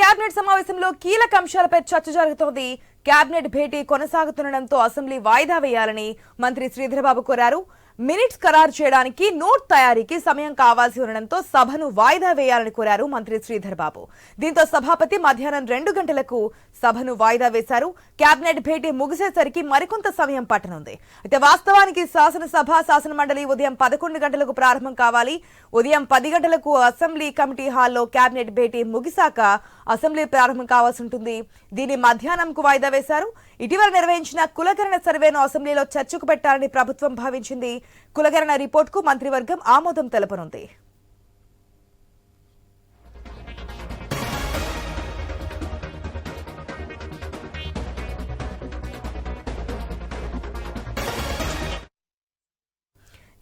Cabinet సమావేశంలో కీలక అంశాలపై చర్చ జరుగుతోంది. కేబినెట్ భేటీ కొనసాగుతుండటంతో అసెంబ్లీ వాయిదా వేయాలని మంత్రి శ్రీధరబాబు కోరారు. మినిట్స్ ఖరారు చేయడానికి నోట్ తయారీకి సమయం కావాల్సి ఉండడంతో సభను వాయిదా వేయాలని కోరారు మంత్రి శ్రీధర్ బాబు. దీంతో సభాపతి మధ్యాహ్నం రెండు గంటలకు సభను వాయిదా వేశారు. కేబినెట్ భేటీ ముగిసేసరికి మరికొంత సమయం పట్టనుంది. అయితే వాస్తవానికి శాసనసభ శాసన మండలి ఉదయం పదకొండు గంటలకు ప్రారంభం కావాలి. ఉదయం పది గంటలకు అసెంబ్లీ కమిటీ హాల్లో కేబినెట్ భేటీ ముగిశాక అసెంబ్లీ ప్రారంభం కావాల్సి ఉంటుంది. దీన్ని మధ్యాహ్నంకు వాయిదా వేశారు. ఇటీవల నిర్వహించిన కులకరణ సర్వేను అసెంబ్లీలో చర్చకు పెట్టాలని ప్రభుత్వం భావించింది. కులకరణ రిపోర్టుకు మంత్రివర్గం ఆమోదం తెలపనుంది.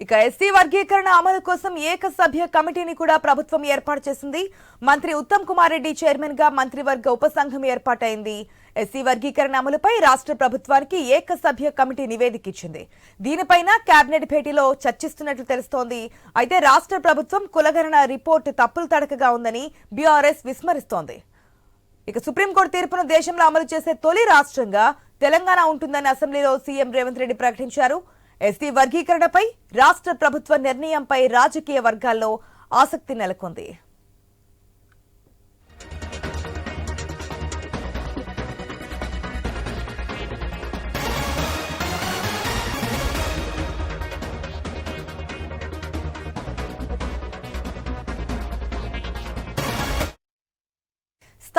ఇక ఎస్సీ వర్గీకరణ అమలు కోసం ఏకసభ్య కమిటీని కూడా ప్రభుత్వం ఏర్పాటు చేసింది. మంత్రి ఉత్తమ్ కుమార్ రెడ్డి చైర్మన్గా మంత్రివర్గ ఉపసంఘం ఏర్పాటైంది. ఎస్సీ వర్గీకరణ అమలుపై రాష్ట్ర ప్రభుత్వానికి ఏకసభ్య కమిటీ నివేదిక ఇచ్చింది దీనిపైన కేబినెట్ భేటీలో చర్చిస్తున్నట్లు తెలుస్తోంది. అయితే రాష్ట్ర ప్రభుత్వం కులగణన రిపోర్టు తప్పులు తడకగా ఉందని బీఆర్ఎస్ విస్మరిస్తోంది. ఇక సుప్రీంకోర్టు తీర్పును దేశంలో అమలు చేసే తొలి రాష్ట్రంగా తెలంగాణ ఉంటుందని అసెంబ్లీలో సీఎం రేవంత్ రెడ్డి ప్రకటించారు. ఎస్టీ వర్గీకరణపై రాష్ట్ర ప్రభుత్వ నిర్ణయంపై రాజకీయ వర్గాల్లో ఆసక్తి నెలకొంది.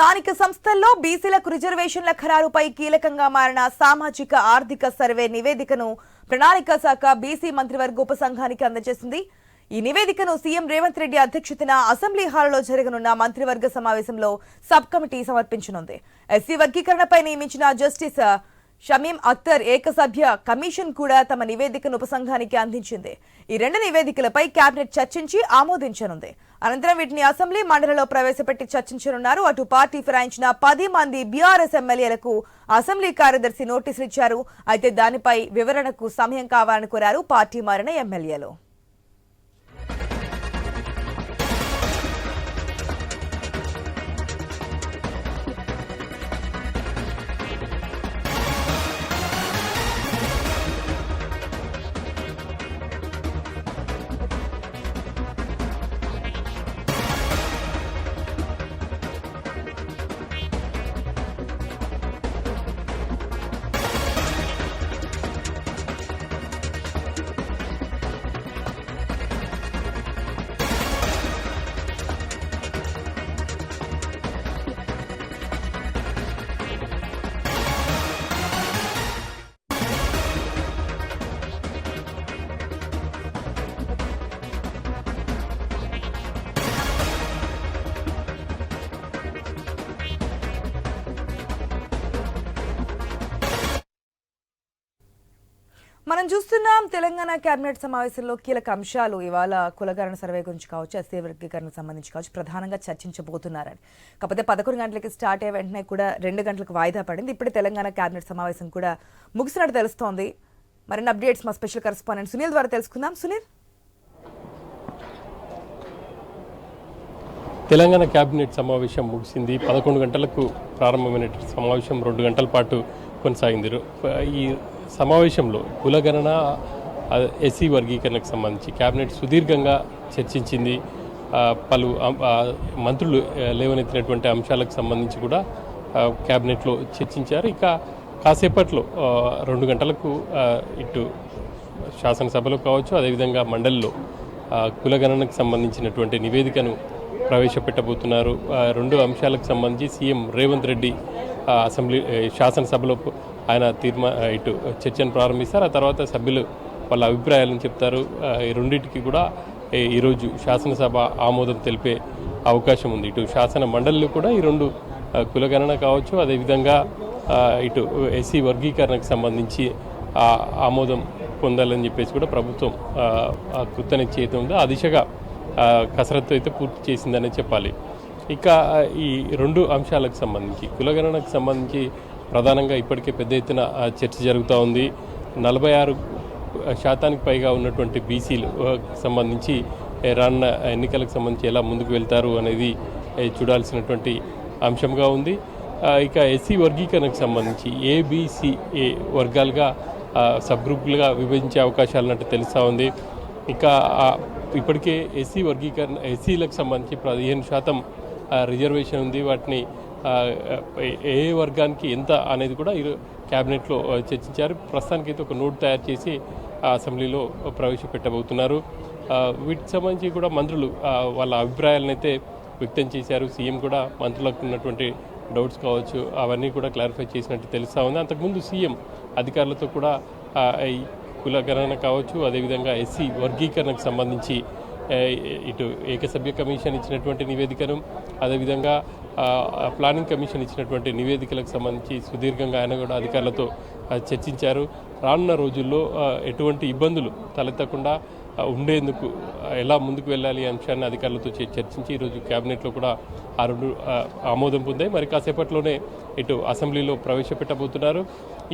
స్థానిక సంస్థల్లో బీసీలకు రిజర్వేషన్ల ఖరారుపై కీలకంగా మారిన సామాజిక ఆర్థిక సర్వే నివేదికను ప్రణాళిక శాఖ బీసీ మంత్రివర్గ ఉపసంఘానికి అందజేసింది. ఈ నివేదికను సీఎం రేవంత్ రెడ్డి అధ్యక్షతన అసెంబ్లీ హాల్లో జరగనున్న మంత్రివర్గ సమావేశంలో సబ్ కమిటీ సమర్పించనుంది. ఎస్సీ వర్గీకరణపై నియమించిన జస్టిస్ షమీం అఖ్తర్ ఏకసభ్య కమిషన్ కూడా తమ నివేదికను ఉపసంఘానికి అందించింది. ఈ రెండు నివేదికలపై కేబినెట్ చర్చించి ఆమోదించనుంది. అనంతరం వీటిని అసెంబ్లీ మండలిలో ప్రవేశపెట్టి చర్చించనున్నారు. అటు పార్టీ ఫిరాయించిన పది మంది బీఆర్ఎస్ ఎమ్మెల్యేలకు అసెంబ్లీ కార్యదర్శి నోటీసులు ఇచ్చారు. అయితే దానిపై వివరణకు సమయం కావాలని కోరారు పార్టీ మారిన ఎమ్మెల్యేలు. మనం చూస్తున్నాం తెలంగాణ కేబినెట్ సమావేశంలో కీలక అంశాలు. ఇవాళ కులగరణ సర్వే గురించి కావచ్చు ఎస్సీ వర్గీకరణకు సంబంధించి కావచ్చు ప్రధానంగా చర్చించబోతున్నారని. కాకపోతే పదకొండు గంటలకి స్టార్ట్ అయ్యే వెంటనే కూడా రెండు గంటలకు వాయిదా పడింది. ఇప్పుడే తెలంగాణ కేబినెట్ సమావేశం కూడా ముగిసినట్టు తెలుస్తోంది. మరిన్ని అప్డేట్స్ మా స్పెషల్ కరెస్పాండెంట్ సునీల్ ద్వారా తెలుసుకుందాం. సునీల్? తెలంగాణ కేబినెట్ సమావేశం ముగిసింది. పదకొండు గంటలకు ప్రారంభమైన సమావేశం రెండు గంటల పాటు కొనసాగింది. ఈ సమావేశంలో కులగణన ఎస్సీ వర్గీకరణకు సంబంధించి కేబినెట్ సుదీర్ఘంగా చర్చించింది. పలు మంత్రులు లేవనెత్తినటువంటి అంశాలకు సంబంధించి కూడా కేబినెట్లో చర్చించారు. ఇక కాసేపట్లో రెండు గంటలకు ఇటు శాసనసభలో కావచ్చు అదేవిధంగా మండలిలో కులగణనకు సంబంధించినటువంటి నివేదికను ప్రవేశపెట్టబోతున్నారు. రెండు అంశాలకు సంబంధించి సీఎం రేవంత్ రెడ్డి అసెంబ్లీ శాసనసభలో ఆయన తీర్మా ఇటు చర్చను ప్రారంభిస్తారు. ఆ తర్వాత సభ్యులు వాళ్ళ అభిప్రాయాలను చెప్తారు. ఈ రెండింటికి కూడా ఈరోజు శాసనసభ ఆమోదం తెలిపే అవకాశం ఉంది. ఇటు శాసన మండలిలో కూడా ఈ రెండు కులగణన కావచ్చు అదేవిధంగా ఇటు ఎస్సీ వర్గీకరణకు సంబంధించి ఆమోదం పొందాలని చెప్పేసి కూడా ప్రభుత్వం కృత నిశ్చయిత కృతని ఉంది. ఆ దిశగా కసరత్తు అయితే పూర్తి చేసిందనే చెప్పాలి. ఇక ఈ రెండు అంశాలకు సంబంధించి కులగణనకు సంబంధించి ప్రధానంగా ఇప్పటికే పెద్ద ఎత్తున చర్చ జరుగుతూ ఉంది. నలభై ఆరు శాతానికి పైగా ఉన్నటువంటి బీసీలు సంబంధించి రాన్న రానున్న ఎన్నికలకు సంబంధించి ఎలా ముందుకు వెళ్తారు అనేది చూడాల్సినటువంటి అంశంగా ఉంది. ఇక ఎస్సీ వర్గీకరణకు సంబంధించి ఏబిసి ఏ వర్గాలుగా ఆ, సబ్ విభజించే అవకాశాలు ఉన్నట్టు తెలుస్తూ ఉంది. ఇక ఇప్పటికే ఎస్సీ వర్గీకరణ ఎస్సీలకు సంబంధించి పదిహేను శాతం ఆ, రిజర్వేషన్ ఉంది. వాటిని ఏ- వర్గానికి ఎంత అనేది కూడా ఇరు క్యాబినెట్లో చర్చించారు. ప్రస్తుతానికైతే ఒక నోట్ తయారు చేసి అసెంబ్లీలో ప్రవేశపెట్టబోతున్నారు. వీటికి సంబంధించి కూడా మంత్రులు వాళ్ళ అభిప్రాయాలను అయితే వ్యక్తం చేశారు. సీఎం కూడా మంత్రులకు ఉన్నటువంటి డౌట్స్ కావచ్చు అవన్నీ కూడా క్లారిఫై చేసినట్టు తెలుస్తూ ఉంది. అంతకుముందు సీఎం అధికారులతో కూడా ఆ, ఈ కులగణన కావచ్చు అదేవిధంగా ఎస్సీ వర్గీకరణకు సంబంధించి ఇటు ఏకసభ్య కమిషన్ ఇచ్చినటువంటి నివేదికను అదేవిధంగా ప్లానింగ్ కమిషన్ ఇచ్చినటువంటి నివేదికలకు సంబంధించి సుదీర్ఘంగా ఆయన కూడా అధికారులతో చర్చించారు. రానున్న రోజుల్లో ఎటువంటి ఇబ్బందులు తలెత్తకుండా ఉండేందుకు ఎలా ముందుకు వెళ్ళాలి అంశాన్ని అధికారులతో చర్చించి ఈరోజు కేబినెట్లో కూడా ఆ రెండు ఆమోదం పొందాయి. మరి కాసేపట్లోనే ఇటు అసెంబ్లీలో ప్రవేశపెట్టబోతున్నారు.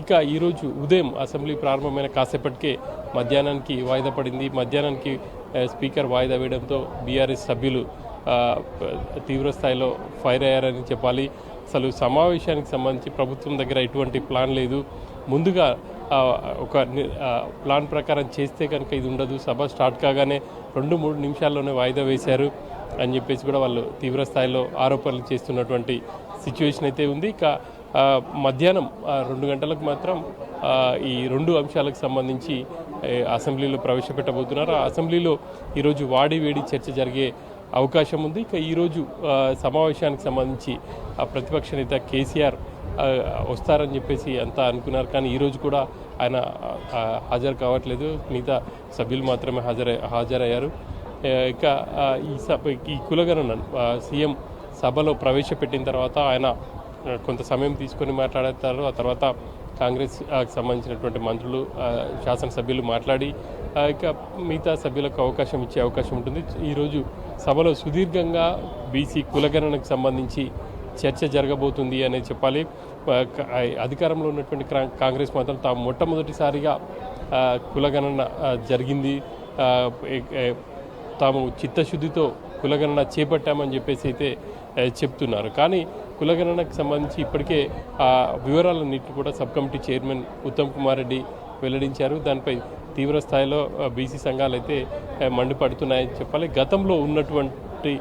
ఇక ఈరోజు ఉదయం అసెంబ్లీ ప్రారంభమైన కాసేపటికే మధ్యాహ్నానికి వాయిదా పడింది. మధ్యాహ్నానికి స్పీకర్ వాయిదా వేయడంతో బీఆర్ఎస్ సభ్యులు తీవ్ర స్థాయిలో ఫైర్ అయ్యారని చెప్పాలి. అసలు సమావేశానికి సంబంధించి ప్రభుత్వం దగ్గర ఎటువంటి ప్లాన్ లేదు. ముందుగా ఒక ప్లాన్ ప్రకారం చేస్తే కనుక ఇది ఉండదు. సభ స్టార్ట్ కాగానే రెండు మూడు నిమిషాల్లోనే వాయిదా వేశారు అని చెప్పేసి కూడా వాళ్ళు తీవ్ర స్థాయిలో ఆరోపణలు చేస్తున్నటువంటి సిచ్యువేషన్ అయితే ఉంది. ఇక మధ్యాహ్నం రెండు గంటలకు మాత్రం ఈ రెండు అంశాలకు సంబంధించి అసెంబ్లీలో ప్రవేశపెట్టబోతున్నారు. ఆ అసెంబ్లీలో ఈరోజు వాడి వేడి చర్చ జరిగే అవకాశం ఉంది. ఇక ఈరోజు సమావేశానికి సంబంధించి ఆ ప్రతిపక్ష నేత కేసీఆర్ వస్తారని చెప్పేసి అంతా అనుకున్నారు. కానీ ఈరోజు కూడా ఆయన హాజరు కావట్లేదు. మిగతా సభ్యులు మాత్రమే హాజరై హాజరయ్యారు. ఇక ఈ సభ ఈ కులగణన సీఎం సభలో ప్రవేశపెట్టిన తర్వాత ఆయన కొంత సమయం తీసుకొని మాట్లాడతారు ఆ తర్వాత కాంగ్రెస్ సంబంధించినటువంటి మంత్రులు శాసనసభ్యులు మాట్లాడి ఇక మిగతా సభ్యులకు అవకాశం ఇచ్చే అవకాశం ఉంటుంది. ఈరోజు సభలో సుదీర్ఘంగా బీసీ కులగణనకు సంబంధించి చర్చ జరగబోతుంది అనేది చెప్పాలి. అధికారంలో ఉన్నటువంటి కాంగ్రెస్ మాత్రం తాము మొట్టమొదటిసారిగా కులగణన జరిగింది. తాము చిత్తశుద్ధితో కులగణన చేపట్టామని చెప్పేసి అయితే చెప్తున్నారు. కానీ కులగణనకు సంబంధించి ఇప్పటికే ఆ వివరాలన్నింటినీ కూడా sub committee chairman Uttam Kumar Reddy వెల్లడించారు. దానిపై తీవ్ర స్థాయిలో బీసీ సంఘాలు అయితే మండిపడుతున్నాయని చెప్పాలి. గతంలో ఉన్నటువంటి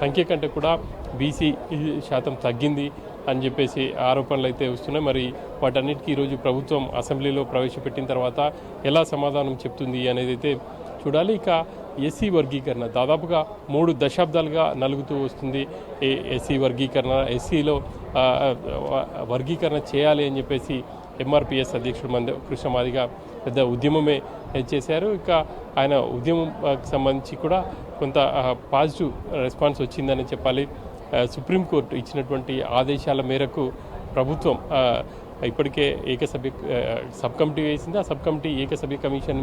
సంఖ్య కంటే కూడా బీసీ శాతం తగ్గింది అని చెప్పేసి ఆరోపణలు అయితే వస్తున్నాయి. మరి వాటన్నిటికీ ఈరోజు ప్రభుత్వం అసెంబ్లీలో ప్రవేశపెట్టిన తర్వాత ఎలా సమాధానం చెప్తుంది అనేది అయితే చూడాలి. ఇక ఎస్సీ వర్గీకరణ దాదాపుగా మూడు దశాబ్దాలుగా నలుగుతూ వస్తుంది. ఎస్సీ వర్గీకరణ ఎస్సీలో వర్గీకరణ చేయాలి అని చెప్పేసి ఎంఆర్పిఎస్ అధ్యక్షుడు మంద కృష్ణమాదిగా పెద్ద ఉద్యమమే చేశారు. ఇక ఆయన ఉద్యమం సంబంధించి కూడా కొంత పాజిటివ్ రెస్పాన్స్ వచ్చిందని చెప్పాలి. సుప్రీంకోర్టు ఇచ్చినటువంటి ఆదేశాల మేరకు ప్రభుత్వం ఇప్పటికే ఏకసభ్య సబ్ కమిటీ వేసింది. ఆ సబ్ కమిటీ ఏకసభ్య కమిషన్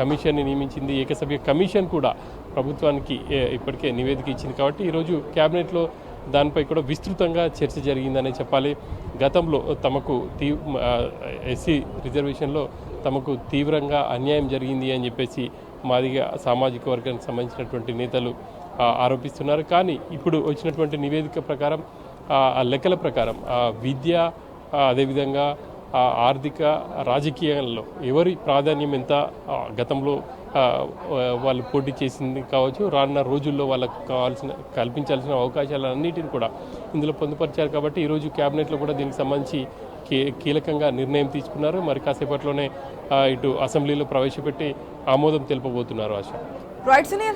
కమిషన్ని నియమించింది. ఏకసభ్య కమిషన్ కూడా ప్రభుత్వానికి ఇప్పటికే నివేదిక ఇచ్చింది. కాబట్టి ఈరోజు క్యాబినెట్లో దానిపై కూడా విస్తృతంగా చర్చ జరిగిందనే చెప్పాలి. గతంలో తమకు తీ ఎస్సీ రిజర్వేషన్లో తమకు తీవ్రంగా అన్యాయం జరిగింది అని చెప్పేసి మాదిగా సామాజిక వర్గానికి సంబంధించినటువంటి నేతలు ఆరోపిస్తున్నారు. కానీ ఇప్పుడు వచ్చినటువంటి నివేదిక ప్రకారం ఆ లెక్కల ప్రకారం విద్య అదేవిధంగా ఆర్థిక రాజకీయాల్లో ఎవరి ప్రాధాన్యం ఎంత గతంలో వాళ్ళు పోటీ చేసింది కావచ్చు రానున్న రోజుల్లో వాళ్ళకు కావాల్సిన కల్పించాల్సిన అవకాశాలన్నిటిని కూడా ఇందులో పొందుపరిచారు కాబట్టి ఈరోజు క్యాబినెట్లో కూడా దీనికి సంబంధించి కీ కీలకంగా నిర్ణయం తీసుకున్నారు. మరి కాసేపట్లోనే ఇటు అసెంబ్లీలో ప్రవేశపెట్టి ఆమోదం తెలుపబోతున్నారు ఆశ. రైట్ సునీల్